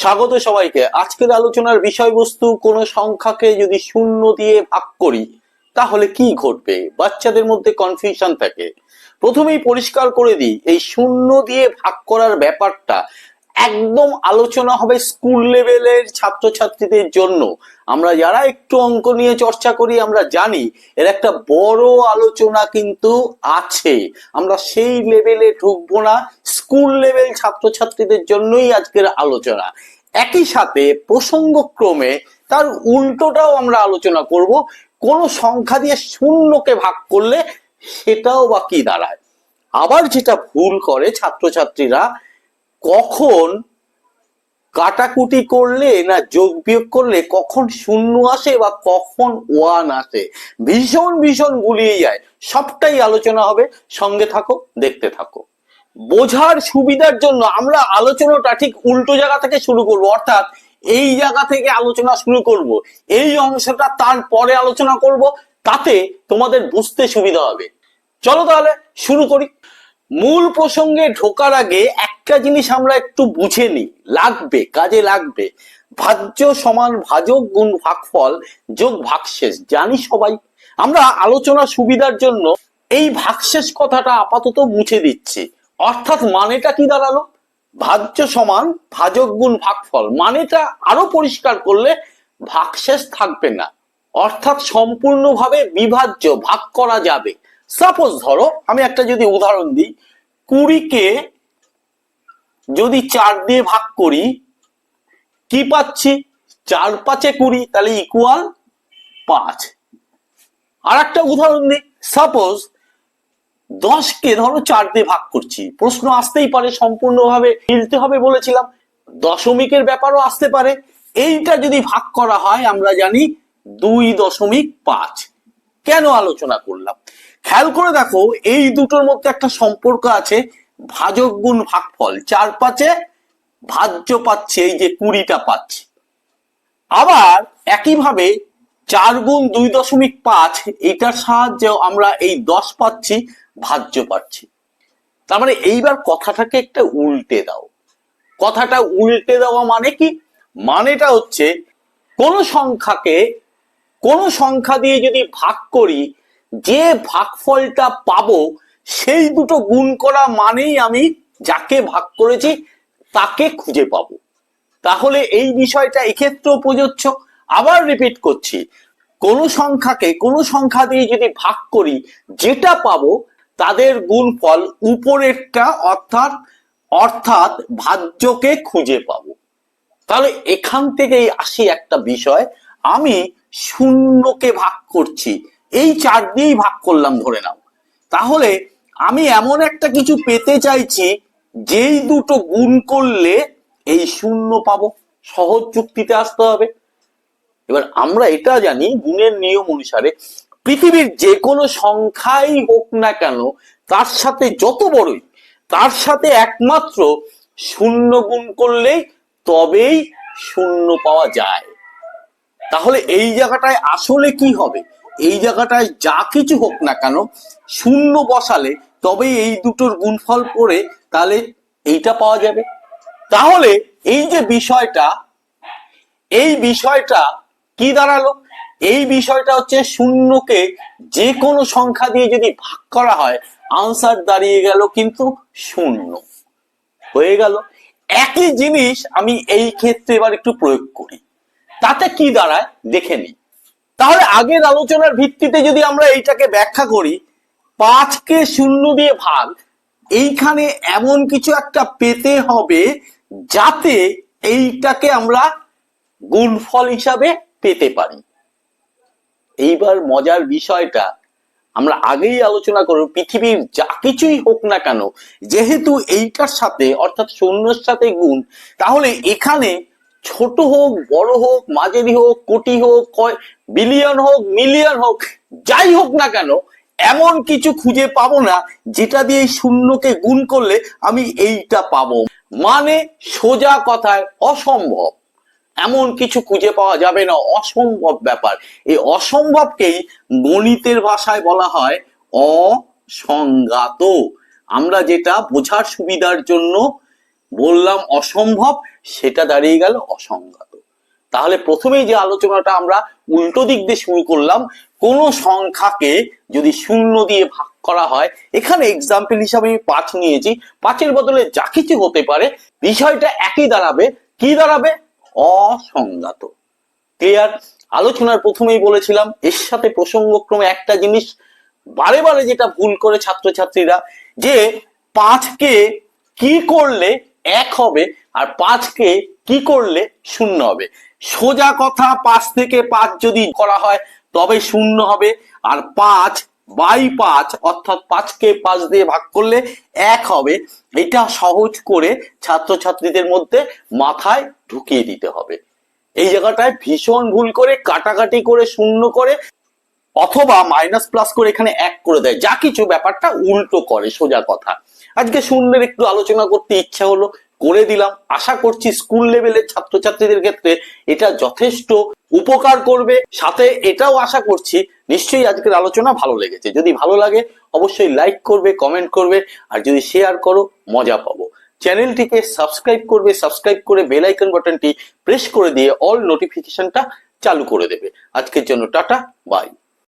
স্বাগত সবাইকে। আজকের আলোচনার বিষয়বস্তু কোনো সংখ্যাকে যদি শূন্য দিয়ে ভাগ করি, তাহলে কি ঘটবে? বাচ্চাদের মধ্যে কনফিউশন থাকে। প্রথমেই পরিষ্কার করে দিই, এই শূন্য দিয়ে ভাগ করার ব্যাপারটা একদম আলোচনা হবে স্কুল লেভেলের ছাত্রছাত্রীদের জন্য। আমরা যারা একটু অঙ্ক নিয়ে চর্চা করি, আমরা জানি এর একটা বড় আলোচনা কিন্তু আছে। আমরা সেই লেভেলে ঢুকবো না স্কুল লেভেল ছাত্রছাত্রীদের জন্যই আজকের আলোচনা। একই সাথে প্রসঙ্গক্রমে তার উল্টোটাও আমরা আলোচনা করব। কোন সংখ্যা দিয়ে শূন্যকে ভাগ করলে সেটাও বা কি দাঁড়ায়? আবার যেটা ভুল করে ছাত্রছাত্রীরা, কখন কাটাকুটি করলে না যোগ বিয়োগ করলে, কখন শূন্য আসে বা কখন ওয়ান আসে, ভীষণ ভীষণ গুলিয়ে যায়। সবটাই আলোচনা হবে। সঙ্গে থাকো, দেখতে থাকো। বোঝার সুবিধার জন্য আমরা আলোচনাটা ঠিক উল্টো জায়গা থেকে শুরু করব, অর্থাৎ এই জায়গা থেকে আলোচনা শুরু করব। এই অংশটা তারপরে আলোচনা করব, তাতে তোমাদের বুঝতে সুবিধা হবে। চলো তাহলে শুরু করি। মূল প্রসঙ্গে ঢোকার আগে একটা জিনিস আমরা একটু বুঝে নিই। লাগবে, কাজে লাগবে। ভাজ্য সমান ভাজক গুণ ভাগফল যোগ ভাগশেষ, জানি সবাই। আমরা আলোচনা সুবিধার জন্য এই ভাগশেষ কথাটা আপাতত মুছে দিচ্ছি। অর্থাৎ মানেটা কি দাঁড়াল? ভাজ্য সমান ভাজক গুণ ভাগফল। মানেটা আরও পরিষ্কার করলে ভাগশেষ থাকবে না। অর্থাৎ সম্পূর্ণভাবে বিভাজ্য ভাগ করা যাবে। সাপোজ ধরো, আমি একটা যদি উদাহরণ দিই, কুড়িকে যদি চার দিয়ে ভাগ করি, কি পাচ্ছি? চার পাঁচে কুড়ি, তাহলে ইকুয়াল পাঁচ। আর একটা উদাহরণ দিই। সাপোজ দশকে ধরো চার দিয়ে ভাগ করছি। প্রশ্ন আসতেই পারে, সম্পূর্ণভাবে মিলতে হবে বলেছিলাম। দশমিকের ব্যাপারও আসতে পারে। এইটা যদি ভাগ করা হয়, আমরা জানি দুই দশমিক পাঁচ। কেন আলোচনা করলাম? খেয়াল করে দেখো, এই দুটোর মধ্যে একটা সম্পর্ক আছে, ভাজক গুণ ভাগফল। চার পাঁচে ভাজ্য পাচ্ছে, এই যে কুড়িটা পাচ্ছে। আবার একইভাবে চার গুণ দুই দশমিক পাঁচ এটার সাহায্যেও আমরা এই দশ পাচ্ছি, ভাজ্য পাচ্ছি। তার মানে এইবার কথাটাকে একটা উল্টে দাও। কথাটা উল্টে দেওয়া মানে কি? মানেটা হচ্ছে কোন সংখ্যাকে, কোন সংখ্যা দিয়ে যদি ভাগ করি, যে ভাগফলটা পাবো, সেই দুটো গুণ করা মানেই আমি যাকে ভাগ করেছি তাকে খুঁজে পাবো। তাহলে এই বিষয়টা এক্ষেত্রেও প্রযোজ্য। আবার রিপিট করছি। কোন সংখ্যাকে, কোন সংখ্যা দিয়ে যদি ভাগ করি, যেটা পাবো, তাদের গুণফল উপরেরটা অর্থাৎ অর্থাৎ ভাজ্যকে খুঁজে পাবো। তাহলে এখান থেকেই আসি একটা বিষয়। আমি শূন্যকে ভাগ করছি। এই চার দিয়েই ভাগ করলাম, ধরে নাও। তাহলে আমি এমন একটা কিছু পেতে চাইছি, যেই দুটো গুণ করলে এই শূন্য পাবো। সহজ যুক্তিতে আসতে হবে। এবার আমরা এটা জানি গুণের নিয়ম অনুসারে পৃথিবীর যে কোনো সংখ্যাই হোক না কেন, তার সাথে যত বড়ই, তার সাথে একমাত্র শূন্য গুণ করলেই তবেই শূন্য পাওয়া যায়। তাহলে এই জায়গাটায় আসলে কি হবে? এই জায়গাটায় যা কিছু হোক না কেন, শূন্য বসালে তবেই এই দুটোর গুণফল পড়ে, তাহলে এইটা পাওয়া যাবে। তাহলে এই যে বিষয়টা, এই বিষয়টা কি দাঁড়াল? এই বিষয়টা হচ্ছে শূন্যকে যে কোনো সংখ্যা দিয়ে যদি ভাগ করা হয় আনসার দাঁড়িয়ে গেল কিন্তু শূন্য। হয়ে গেল। একই জিনিস আমি এই ক্ষেত্রে এবার একটু প্রয়োগ করি। তাতে কি দাঁড়ায়? দেখে নিই। তাহলে আগের আলোচনার ভিত্তিতে যদি আমরা এইটাকে ব্যাখ্যা করি, পাঁচকে শূন্য দিয়ে ভাগ, এইখানে এমন কিছু একটা পেতে হবে যাতে এইটাকে আমরা গুণফল হিসাবে পেতে পারি। এইবার মজার বিষয়টা, আমরা আগেই আলোচনা করব, পৃথিবীর যা কিছুই হোক না কেন, যেহেতু এইটার সাথে, অর্থাৎ শূন্যের সাথে গুণ, তাহলে এখানে ছোট হোক, বড় হোক, মাঝারি হোক, কোটি হোক, কয়, বিলিয়ন হোক, মিলিয়ন হোক, যাই হোক না কেন, এমন কিছু খুঁজে পাবো না, যেটা দিয়ে শূন্যকে গুণ করলে আমি এইটা পাবো। মানে সোজা কথায় অসম্ভব। এমন কিছু খুঁজে পাওয়া যাবে না, অসম্ভব ব্যাপার। এই অসম্ভবকেই গণিতের ভাষায় বলা হয় অসংজ্ঞাত। আমরা যেটা বোঝার সুবিধার জন্য বললাম অসম্ভব, সেটা দাঁড়িয়ে গেল অসংগত তাহলে প্রথমেই যে আলোচনাটা আমরা উল্টো দিক দিয়ে শুরু করলাম, কোন সংখ্যাকে যদি শূন্য দিয়ে ভাগ করা হয়, এখানে এক্সাম্পল হিসাবে আমি পাঁচ নিয়েছি, পাঁচের বদলে যা কিছু হতে পারে, বিষয়টা একই দাঁড়াবে, কি দাঁড়াবে? অসংজ্ঞাত ক্লিয়ার? আলোচনার প্রথমেই বলেছিলাম, এর সাথে প্রসঙ্গক্রমে একটা জিনিস বারে বারে যেটা ভুল করে ছাত্রছাত্রীরা, যে পাঁচকে কি করলে এক হবে আর পাঁচকে কি করলে শূন্য হবে। সোজা কথা, পাঁচ থেকে পাঁচ যদি করা হয়, তবে শূন্য হবে আর পাঁচ বাই পাঁচ অর্থাৎ পাঁচকে পাঁচ দিয়ে ভাগ করলে এক হবে। এটা সহজ করে ছাত্রছাত্রীদের মধ্যে মাথায় ঢুকিয়ে দিতে হবে। এই জায়গাটায় ভীষণ ভুল করে, কাটাকাটি করে, শূন্য করে অথবা মাইনাস প্লাস করে এখানে এক করে দেয়। যা কিছু ব্যাপারটা উল্টো করে, সোজা কথা। আজকে শূন্যের একটু আলোচনা করতে ইচ্ছা হলো, করে দিলাম। আশা করছি স্কুল লেভেলের ছাত্রছাত্রীদের ক্ষেত্রে এটা যথেষ্ট উপকার করবে। সাথে এটাও আশা করছি নিশ্চয়ই আজকের আলোচনা ভালো লেগেছে। যদি ভালো লাগে, অবশ্যই লাইক করবে কমেন্ট করবে, আর যদি শেয়ার করো, মজা পাবো। চ্যানেলটিকে সাবস্ক্রাইব করবে সাবস্ক্রাইব করে বেল আইকন বাটনটি প্রেস করে দিয়ে অল নোটিফিকেশনটা চালু করে দেবে। আজকের জন্য টাটা বাই